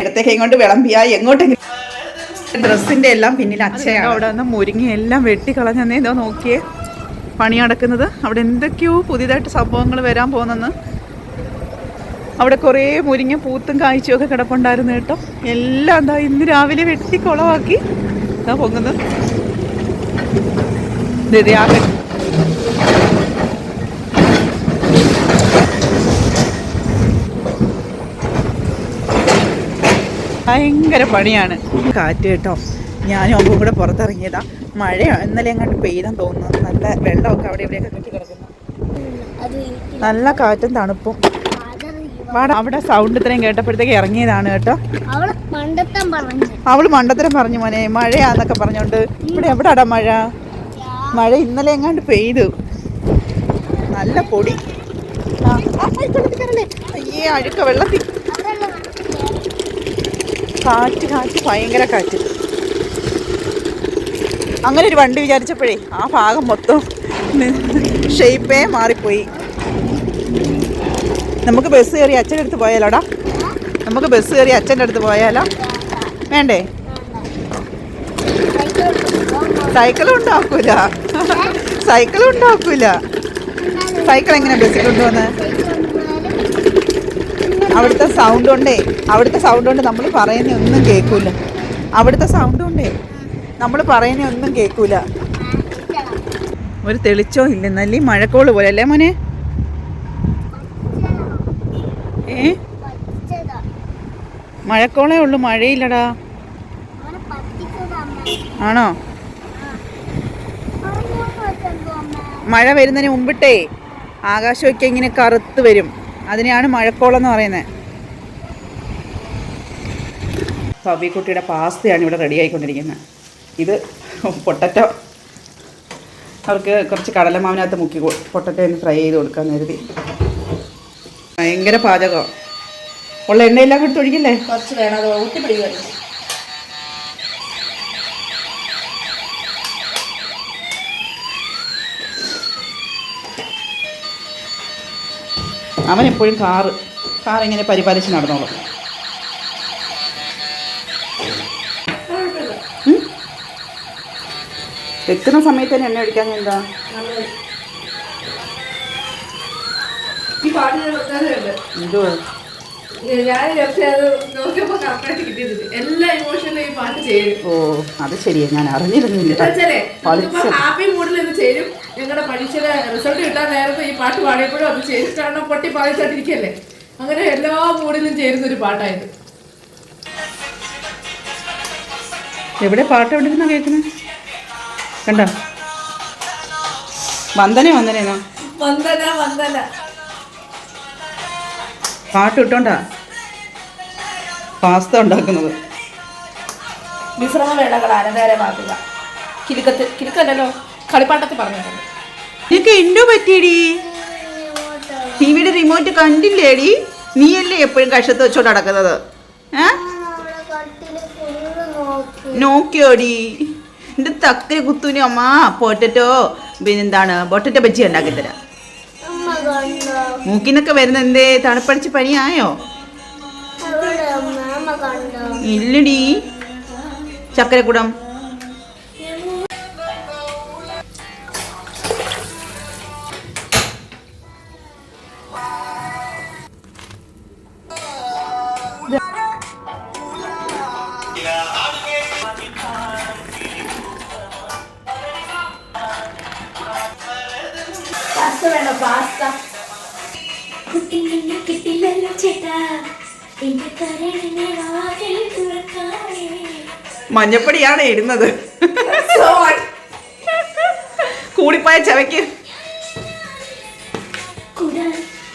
ഇടത്തേക്ക് ഇങ്ങോട്ട് വിളമ്പിയാ എങ്ങോട്ടെങ്കിലും. ഡ്രസ്സിന്റെ എല്ലാം പിന്നിൽ അച്ഛയാണ് അവിടെ നിന്ന് മുരിങ്ങി എല്ലാം വെട്ടിക്കളഞ്ഞെന്നേ ഇതോ നോക്കിയേ. പണി നടക്കുന്നത്. അവിടെ എന്തൊക്കെയോ പുതിയതായിട്ട് സംഭവങ്ങൾ വരാൻ പോകുന്നെന്ന്. അവിടെ കുറേ മുരിങ്ങ പൂത്തും കാഴ്ചയും ഒക്കെ കിടപ്പുണ്ടായിരുന്നു കേട്ടോ. എല്ലാം എന്താ ഇന്ന് രാവിലെ വെട്ടി കുളവാക്കി ഇതാ പൊങ്ങുന്നത്. ആ ഭയങ്കര പണിയാണ്. കാറ്റ് കേട്ടോ. ഞാനും അമ്പും കൂടെ പുറത്തിറങ്ങിയതാ. മഴ ഇന്നലെ അങ്ങോട്ട് പെയ്താൻ തോന്നുന്നു. നല്ല വെള്ളമൊക്കെ അവിടെ ഇവിടെയൊക്കെ കെട്ടി കിടക്കുന്നു. നല്ല കാറ്റും തണുപ്പും. വാടാ അവിടെ സൗണ്ട് ഇത്രയും കേട്ടപ്പോഴത്തേക്ക് ഇറങ്ങിയതാണ് കേട്ടോ. അവൾ മണ്ടത്തരം പറഞ്ഞു മോനെ. മഴയാന്നൊക്കെ പറഞ്ഞോണ്ട്. ഇവിടെ എവിടാടാ മഴ? മഴ ഇന്നലെ എങ്ങാണ്ട് പെയ്തു. നല്ല പൊടി. അയ്യേ അഴുക്ക വെള്ളത്തിൽ. കാറ്റ് കാറ്റ് ഭയങ്കര കാറ്റ്. അങ്ങനെ ഒരു വണ്ടി വിചാരിച്ചപ്പോഴേ ആ ഭാഗം മൊത്തം ഷേപ്പേ മാറിപ്പോയി. നമുക്ക് ബസ് കയറി അച്ഛന്റെ അടുത്ത് പോയാലോടാ? നമുക്ക് ബസ് കയറി അച്ഛന്റെ അടുത്ത് പോയാലോ? വേണ്ടേ? സൈക്കിൾ ഉണ്ടാക്കൂല. സൈക്കിൾ ഉണ്ടാക്കൂല. സൈക്കിൾ എങ്ങനെ ബസ്സിൽ കൊണ്ടുവന്ന്? അവിടുത്തെ സൗണ്ട് കൊണ്ടേ അവിടുത്തെ സൗണ്ട് കൊണ്ട് നമ്മൾ പറയുന്ന ഒന്നും കേൾക്കൂല അവിടുത്തെ സൗണ്ട് കൊണ്ടേ നമ്മൾ പറയുന്ന ഒന്നും കേൾക്കൂല ഒരു തെളിച്ചോ ഇല്ല നല്ല മഴക്കോൾ പോലെ അല്ലേ മോനെ? ഏ? മഴക്കോളേ ഉള്ളു മഴയില്ലടാ. ആണോ? മഴ വരുന്നതിന് മുമ്പിട്ടേ ആകാശമൊക്കെ ഇങ്ങനെ കറുത്ത് വരും. അതിനെയാണ് മഴക്കോളം എന്ന് പറയുന്നത്. സബിക്കുട്ടിയുടെ പാസ്തയാണ് ഇവിടെ റെഡി ആയിക്കൊണ്ടിരിക്കുന്നത്. ഇത് പൊട്ടറ്റോ. അവർക്ക് കുറച്ച് കടലമാവിനകത്ത് മുക്കി പൊട്ടറ്റോ ഒന്ന് ഫ്രൈ ചെയ്ത് കൊടുക്കാൻ കരുതി. ഭയങ്കര പാചകം. ഉള്ള എണ്ണയെല്ലാം കൂടി ഒഴിക്കില്ലേ? കുറച്ച് വേണം. അത് ഊട്ടിപ്പിടിക്കുമല്ലോ അവൻ എപ്പോഴും കാറ് കാറിങ്ങനെ പരിപാലിച്ച് നടന്നോളും. എത്തുന്ന വെക്കുന്ന സമയത്ത് തന്നെ എണ്ണ ഒഴിക്കാൻ എന്താ? എന്തുവാ? ഞാൻ വിചാരിച്ചത് അത് നോക്കിയപ്പോ കറക്റ്റായിട്ട് കിട്ടിയിട്ടുണ്ട് എല്ലാ ഇമോഷനിലും ഈ പാട്ട് ചേരും. ഓ അത് ശരിയാ. ഞാൻ അറിഞ്ഞിരുന്നില്ല. ഹാപ്പി മൂഡിൽ ഇത് ചേരും. നിങ്ങളുടെ പരീക്ഷയുടെ റിസൾട്ട് കിട്ടാൻ നേരത്തെ ഈ പാട്ട് പാടിയപ്പോഴും അത് പൊട്ടി അങ്ങനെ എല്ലാ മൂഡിലും ചേരുന്ന ഒരു പാട്ടായത്. എവിടെ പാട്ട് എവിടെ നിന്നാ കേൾക്കുന്നത് കണ്ടോ? വന്ദന വന്ദനേനോ വന്ദന വന്ദന. പാട്ട് ഇട്ടോണ്ടാ? പാസ്ത ഉണ്ടാക്കുന്നത്. വിശ്രമ വേളകൾ അനന്തരമാക്കുക കിലുക്കത്ത് കിലുക്കല്ലല്ലോ? കളിപ്പാട്ടത്തിൽ പറഞ്ഞിട്ടുണ്ട്. നിനക്ക് എന്തോ പറ്റിയടി. ടിവിയുടെ റിമോട്ട് കണ്ടില്ലേടി? നീയല്ലേ എപ്പോഴും കഷത്ത് വെച്ചോണ്ട് നടക്കുന്നത്. ഏ? നോക്കിയോടി. എന്റെ തക്കര കുത്തുനി അമ്മ പൊട്ടറ്റോ. പിന്നെന്താണ്? പൊട്ടറ്റോ ബജ്ജി ഉണ്ടാക്കി തരാം. മൂക്കിനൊക്കെ വരുന്ന എന്തേ? തണുപ്പടിച്ച് പനിയായോ? ഇല്ലടി. ചക്കരക്കുടം. പാസ്ത കിട്ടില്ലല്ലോ ചേട്ടാ. മഞ്ഞപ്പൊടിയാണ് ഇടുന്നത്. കൂടിപ്പോയ ചവയ്ക്ക്.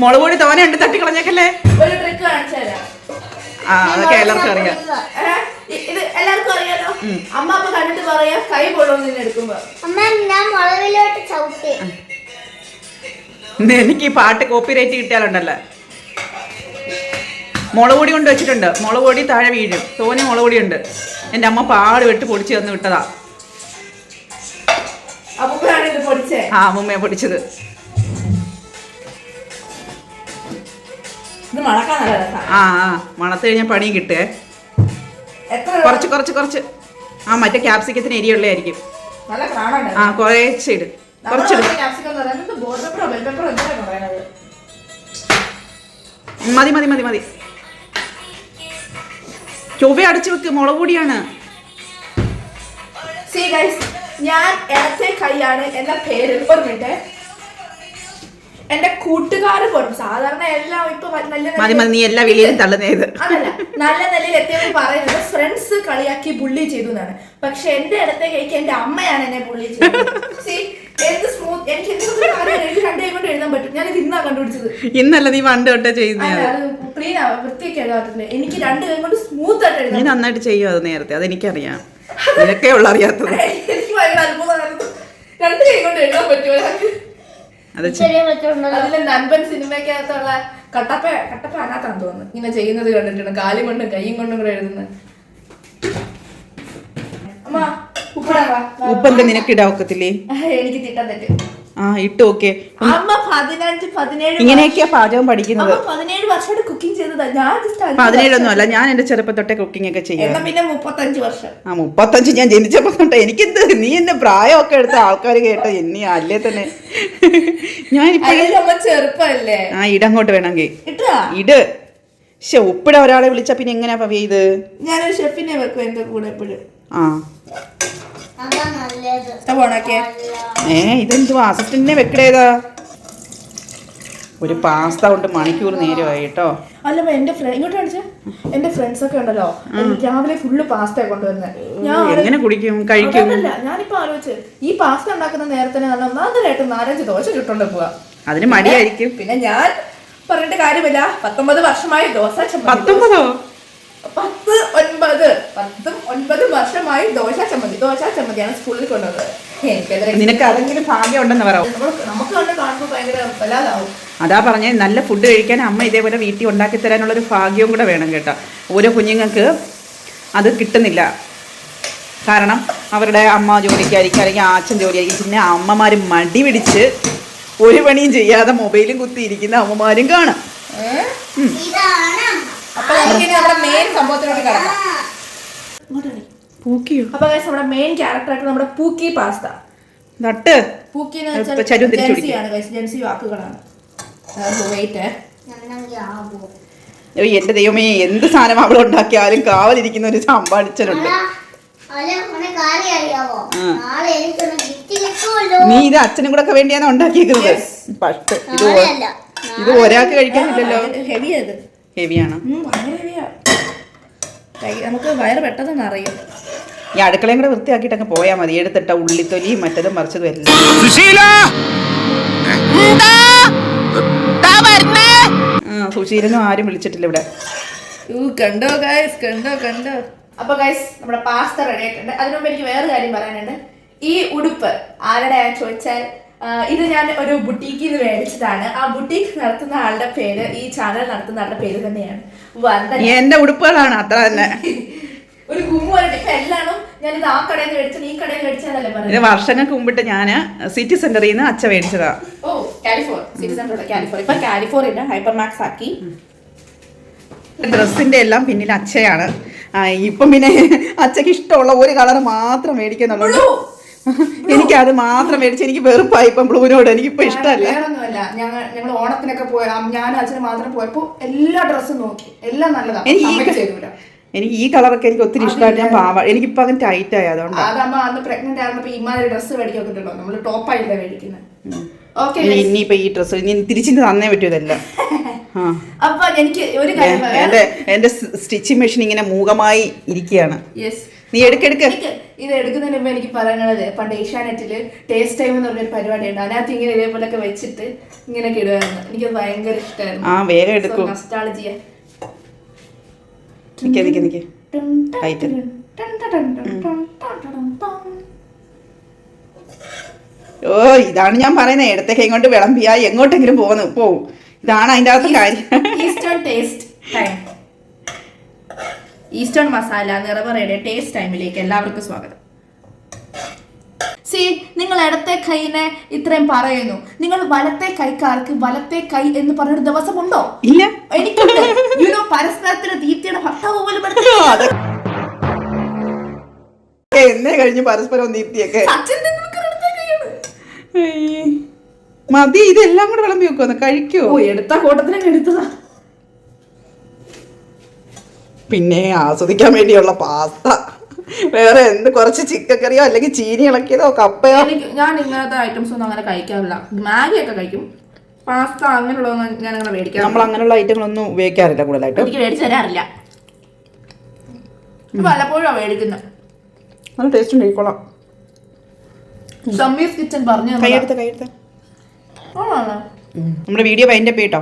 മുളക് പൊടി തോനെ ഉണ്ട് തട്ടിക്കളഞ്ഞേക്കല്ലേ? ഒരു ട്രിക്ക് കാണിച്ചു ആ അതൊക്കെ എല്ലാവർക്കും അറിയാം. ഇത് എല്ലാവർക്കും അറിയാലോ? അമ്മ അമ്മ കണ്ടിട്ട് പറയാ കൈ കൊള്ളും നിന്നെ എടുക്കുമ്പോ. അമ്മ ഞാൻ ചവിട്ടി? എനിക്ക് ഈ പാട്ട് കോപ്പി കോപ്പിറൈറ്റ് കിട്ടിയാലുണ്ടല്ലോ. മുളക് പൊടി കൊണ്ട് വെച്ചിട്ടുണ്ട്. മുളക് പൊടി താഴെ വീഴും. തോനെ മുളക് പൊടി ഉണ്ട്. എന്റെ അമ്മ പാട് വെട്ട് പൊടിച്ച് തന്ന് വിട്ടതാ. ആ അമ്മമ്മയെ പൊടിച്ചത്. ആ ആ. മണത്ത് കഴിഞ്ഞാൽ പണിയും കിട്ടേ. കുറച്ച് കുറച്ച് കുറച്ച്. ആ മറ്റേ ക്യാപ്സിക്കത്തിന് എരിയുള്ളതായിരിക്കും. ആ കുറച്ചിട് കുറച്ചിട് മതി മതി മതി മതി. ചൊവ്വ അടച്ചു വെക്ക് മുളക് പൊടിയാണ്. ഞാൻ ഇടത്തെ കൈയാണ് എന്ന പേര് ഒരു മിനിറ്റ് എന്റെ കൂട്ടുകാർ പോലും സാധാരണ എല്ലാം ഇപ്പൊ നല്ല നല്ല മതി മതി നീ എല്ലാ വെളിയിലും തള്ളുന്നേത് അതല്ല നല്ല നിലയിൽ എത്തിയവർ പറയുന്നത് ഫ്രണ്ട്സ് കളിയാക്കി ബുള്ളി ചെയ്തു എന്നാണ്. പക്ഷെ എന്റെ ഇടത്തെ കൈക്ക് എന്റെ അമ്മയാണ് എന്നെ ബുള്ളി ചെയ്തത്. എന്ത് സ്മൂത്ത് എനിക്ക് എന്തെങ്കിലും കാര്യം എനിക്ക് രണ്ടു കൈ കൊണ്ട് എഴുതാൻ പറ്റും. ഞാൻ ഇത് ഇന്നാ കണ്ടുപിടിച്ചത്. ഇന്നല്ല നീ പണ്ട് തൊട്ടേ അല്ല ചെയ്യുന്നത് ക്ലീൻ ആവാ വൃത്തിയൊക്കെ എഴുതാറില്ല എനിക്ക് രണ്ട് കൈ കൊണ്ട് സ്മൂത്ത് ആയിട്ട് നീ എഴുതാം നന്നായിട്ട് ചെയ്യും അത് നേരത്തെ? അതെനിക്കറിയാം. നിനക്കേ ഉള്ള അറിയാത്തത്. എനിക്ക് ഭയങ്കര അത്ഭുതമായിരുന്നു രണ്ട് കൈ കൊണ്ട് എഴുതാൻ പറ്റുമോ? ഞങ്ങൾക്ക് അത് ചെ- ചെറിയ പറ്റുണ്ടല്ലോ അതിലെ നൻപൻ സിനിമയ്ക്കകത്തുള്ള കട്ടപ്പ കട്ടപ്പ അതിനകത്താന്ന് തോന്നുന്നു. ഇങ്ങനെ ചെയ്യുന്നത് കണ്ടിട്ടുണ്ട്. കാലും കൊണ്ടും കൈയും കൊണ്ടും കൂടെ എഴുതുന്നത്. അമ്മ ഉപ്പെന്താ നിനക്ക് ഇടാൻ ഒക്കത്തില്ലേ? എനിക്ക് തെറ്റ് ആ ഇട്ട് ഓക്കെ ഇങ്ങനെയൊക്കെയാ പാചകം പഠിക്കുന്നത്. പതിനേഴ് വർഷമായിട്ട് കുക്കിംഗ് ചെയ്തതാ ഞാൻ പതിനേഴൊന്നും അല്ല ഞാൻ എന്റെ ചെറുപ്പത്തൊട്ടെ കുക്കിംഗ് ഒക്കെ ചെയ്യാം പിന്നെ മുപ്പത്തഞ്ച് വർഷം. ആ മുപ്പത്തഞ്ച് ഞാൻ ജനിച്ചപ്പോ എനിക്ക് എനിക്കെന്ത് നീ എന്റെ പ്രായമൊക്കെ എടുത്ത ആൾക്കാർ കേട്ട എന്നെ അല്ലേ തന്നെ. ഞാൻ ചെറുപ്പല്ലേ ആ ഇടങ്ങോട്ട് വേണമെങ്കിൽ. ഇട്. പക്ഷെ ഉപ്പിട ഒരാളെ വിളിച്ച പിന്നെ എങ്ങനെയാ പവ ഇത്? ഞാനൊരു ഷെഫിനെ വെക്കും എന്റെ കൂടെ എപ്പോഴും. ആ. ഏ ഇതെന്ത് അസിസ്റ്റന്റിനെ വെക്കടേതാ ഒരു പാസ്ത കൊണ്ട് മണിക്കൂർ നേരമായി കേട്ടോ. അല്ല എന്റെ ഇങ്ങോട്ട് കാണിച്ചേ. എന്റെ ഫ്രണ്ട്സ് ഒക്കെ ഉണ്ടല്ലോ. രാവിലെ ഫുള്ള് പാസ്ത കൊണ്ടുവരുന്നത് ഞാൻ എങ്ങനെ കുടിക്കും? കഴിക്കും? ഞാനിപ്പോ ആലോചിച്ച് ഈ പാസ്ത ഉണ്ടാക്കുന്ന നേരത്തിന് നല്ല ഒന്നാന്തരായിട്ട് നാലഞ്ച് ദോശ ചുട്ടോണ്ട് പോവാ. അതിന് മടിയായിരിക്കും. പിന്നെ ഞാൻ പറഞ്ഞിട്ട് കാര്യമില്ല. പത്തൊമ്പത് വർഷമായി ദോശ പത്തൊമ്പതോ? പത്ത് ഒൻപത്. പത്തും ഒൻപതും വർഷമായി ദോശ ചമ്മന്തി ദോശ ചമ്മന്തിയാണ് സ്കൂളിൽ കൊണ്ടുവന്നത്. നിനക്ക് അതെങ്കിലും ഭാഗ്യം ഉണ്ടെന്ന് പറയാം നമുക്ക് കണ്ട് കാണുമ്പോൾ ഭയങ്കര വല്ലാതാവും. അതാ പറഞ്ഞ നല്ല ഫുഡ് കഴിക്കാൻ അമ്മ ഇതേപോലെ വീട്ടിൽ ഉണ്ടാക്കി തരാനുള്ള ഒരു ഭാഗ്യവും കൂടെ വേണം കേട്ടോ. ഓരോ കുഞ്ഞുങ്ങൾക്ക് അത് കിട്ടുന്നില്ല. കാരണം അവരുടെ അമ്മ ജോലിക്കായിരിക്കും അല്ലെങ്കിൽ അച്ഛൻ ജോലിയായിരിക്കും പിന്നെ അമ്മമാർ മടി പിടിച്ച് ഒരു പണിയും ചെയ്യാതെ മൊബൈലും കുത്തിയിരിക്കുന്ന അമ്മമാരും കാണാം. ഇതാണ് അപ്പൊ നമുക്കിനി നമ്മുടെ മെയിൻ സംഭവത്തിലോട്ട് കിടക്കാം. പൂക്കിയോ? അപ്പൊ guys, നമ്മുടെ മെയിൻ ക്യാരക്ടറായിട്ട് നമ്മുടെ പൂക്കി പാസ്ത നട്ട്. പൂക്കി എന്ന് വെച്ചാൽ ജെൻസിയാണ് ജെൻസി വാക്കുകളാണ്. വെയിറ്റ് എന്റെ ദൈവമേ എന്ത് സാധനം അവൾ ഉണ്ടാക്കിയാലും കാവലിരിക്കുന്ന ഒരു കിട്ടുമല്ലോ. നീ ഇത് അച്ഛനും കൂടെ ഒക്കെ വേണ്ടിയാണ് ഉണ്ടാക്കിയേക്കുന്നത്? പട്ട്. ഇത് ഇത് ഒരാൾക്ക് കഴിക്കാനില്ലല്ലോ ഹെവിയാണ് ഉം, ഭയങ്കര ഹെവിയാ നമുക്ക് വയറ് പെട്ടെന്ന് അറിയാം ഈ അടുക്കളയും കൂടെ വൃത്തിയാക്കിയിട്ടൊക്കെ പോയാൽ മതി. എടുത്തിട്ട ഉള്ളിത്തൊലിയും മറ്റതും മറിച്ചതും എല്ലാം. സുശീല! ആ സുശീലനും ആരും വിളിച്ചിട്ടില്ല ഇവിടെ. കണ്ടോ ഗൈസ് കണ്ടോ കണ്ടോ? അപ്പൊ ഗൈസ് നമ്മുടെ പാസ്ത റെഡി ആയിട്ടുണ്ട്. അതിനു മുമ്പ് എനിക്ക് വേറെ കാര്യം പറയാനുണ്ട്. ഈ ഉടുപ്പ് ആരുടെ ചോദിച്ചാൽ ഇത് ഞാൻ ഒരു ബുട്ടീക്കിൽ നിന്ന് മേടിച്ചതാണ്. ആ ബുട്ടീക്ക് നടത്തുന്ന ആളുടെ പേര് ഈ ചാനൽ നടത്തുന്ന ആളുടെ പേര് തന്നെയാണ്. വന്ദന. എന്റെ ഉടുപ്പുകളാണ് അത്ര തന്നെ. ഒരു ഗുമ്മു പറഞ്ഞിട്ട് എല്ലാണും ഞാനിത് ആ കടയിൽ നിന്ന് മേടിച്ചു ഈ കടയിൽ മേടിച്ചതല്ലേ ഇത് പറഞ്ഞത്? വർഷങ്ങൾക്ക് മുമ്പിട്ട് ഞാൻ സിറ്റി സെന്ററിൽ നിന്ന് അച്ഛ മേടിച്ചതാ. ഓ കാലിഫോർണിയ സിറ്റി കാലിഫോർണിയ ഇപ്പൊ കാലിഫോർണിയ ഹൈപ്പർ മാക്സ് ആക്കി. ഡ്രസ്സിന്റെ എല്ലാം പിന്നിൽ അച്ഛയാണ്. ആ, ഇപ്പം പിന്നെ അച്ഛക്ക് ഇഷ്ടമുള്ള ഒരു കളർ മാത്രം മേടിക്കുന്നുള്ളൂ. എനിക്ക് അത് മാത്രം മേടിച്ച് എനിക്ക് വെറുപ്പായി ഇപ്പം ബ്ലൂവിനോട് എനിക്കിപ്പോ ഇഷ്ടമല്ല. വേറൊന്നുമല്ല. ഞങ്ങൾ ഞങ്ങൾ ഓണത്തിനൊക്കെ പോയ ഞാൻ അച്ഛനും മാത്രം പോയപ്പോ എല്ലാ ഡ്രസ്സും നോക്കി. എല്ലാം നല്ലതാണ് എനിക്ക് ഈ അമ്മയ്ക്ക് എനിക്ക് ഈ കളറൊക്കെ എനിക്ക് ഒത്തിരി ഇഷ്ടമായിട്ട് ഞാൻ പാവ. എനിക്കിപ്പോ അങ്ങനെ ടൈറ്റ് ആയി അതുകൊണ്ടാണ് അതമ്മ അന്ന് പ്രഗ്നന്റ് ആയിരുന്നപ്പോ ഇമാതിരി ഡ്രസ്സ് മേടിക്കാൻ കിട്ടുമല്ലോ നമ്മൾ ആയിട്ട് മേടിക്കുന്നത് ഓക്കെ ഇനി ഇനിയിപ്പോ ഈ ഡ്രസ്സ് ഇനി തിരിച്ചിട്ട് തന്നേ പറ്റൂ ഇതെല്ലാം. ആ. അപ്പൊ എനിക്ക് ഒരു കാര്യം എന്റെ എന്റെ സ്റ്റിച്ചിങ് മെഷീൻ ഇങ്ങനെ മൂകമായി ഇരിക്കുകയാണ്. യെസ് നീ എടുക്കെടുക്ക് എനിക്ക് ഇത് എടുക്കുന്നതിന് മുമ്പ് എനിക്ക് പറയാനുള്ളത് പണ്ട് ഏഷ്യാനെറ്റിൽ ടേസ്റ്റ് ടൈം എന്ന് പറഞ്ഞൊരു പരിപാടി ഉണ്ട് അതിനകത്ത് ഇങ്ങനെ ഇതേപോലൊക്കെ വെച്ചിട്ട് ഇങ്ങനെ ഇടുമായിരുന്നു എനിക്ക് ഭയങ്കര ഇഷ്ടമായിരുന്നു ആ വേഗം എടുക്കൂ. നൊസ്റ്റാളജിയ നിക്ക് നിക്ക് നിക്ക്. Tight. ഓ ഇതാണ് ഞാൻ പറയുന്നത് ഇടത്തേക്ക് എങ്ങോട്ട് വിളമ്പിയാ എങ്ങോട്ടെങ്കിലും പോകുന്നു പോവും. ഇതാണ് അതിന്റെ അകത്ത് കാര്യം. ടേസ്റ്റ് ടൈം ഈസ്റ്റേൺ മസാല നിറവറയുടെ ടേസ്റ്റ് ടൈമിലേക്ക് എല്ലാവർക്കും സ്വാഗതം. സി നിങ്ങൾ ഇടത്തെ കൈനെ ഇത്രയും പറയുന്നു. നിങ്ങൾ വലത്തെ കൈക്കാർക്ക് വലത്തെ കൈ എന്ന് പറഞ്ഞൊരു ദിവസമുണ്ടോ? ഇല്ല. എനിക്കുണ്ട്. യുനോ പരസ്പരത്തിന് ദീപ്തിയുടെ ഭർത്താവ് പോലും എന്നെ കഴിഞ്ഞ് പരസ്പരം നീത്തിയൊക്കെ സച്ചിൻ. മതി ഇതെല്ലാം കൂടെ വിളമ്പി വെക്കുമെന്ന് കഴിക്കോ? ഓ എടുത്ത കൂട്ടത്തിനൊക്കെ എടുത്തതാ. പിന്നെ ആസ്വദിക്കാൻ വേണ്ടിയുള്ള പാസ്ത. വേറെ എന്ത് കുറച്ച് ചിക്കൻ കറിയോ അല്ലെങ്കിൽ ചീനി ഇളക്കിയതോ കപ്പയോ? ഞാൻ ഇങ്ങനത്തെ ഐറ്റംസ് ഒന്നും അങ്ങനെ കഴിക്കാറില്ല. മാഗി ഒക്കെ കഴിക്കും. പാസ്ത അങ്ങനെയുള്ളതൊന്നും ഞാൻ അങ്ങനെ മേടിക്കാം നമ്മൾ അങ്ങനെയുള്ള ഐറ്റങ്ങളൊന്നും ഉപയോഗിക്കാറില്ല കൂടുതലായിട്ട്. എനിക്ക് മേടിച്ചു തരാറില്ല. പലപ്പോഴും മേടിക്കുന്നത് നല്ല ടേസ്റ്റ് ഉണ്ടായിക്കോളാം സമ്മീസ് കിച്ചൻ പറഞ്ഞു കൈയെടുത്ത് കൈയെടുത്ത്. നമ്മുടെ വീഡിയോ വൈൻഡപ്പ് ചെയ്യട്ടോ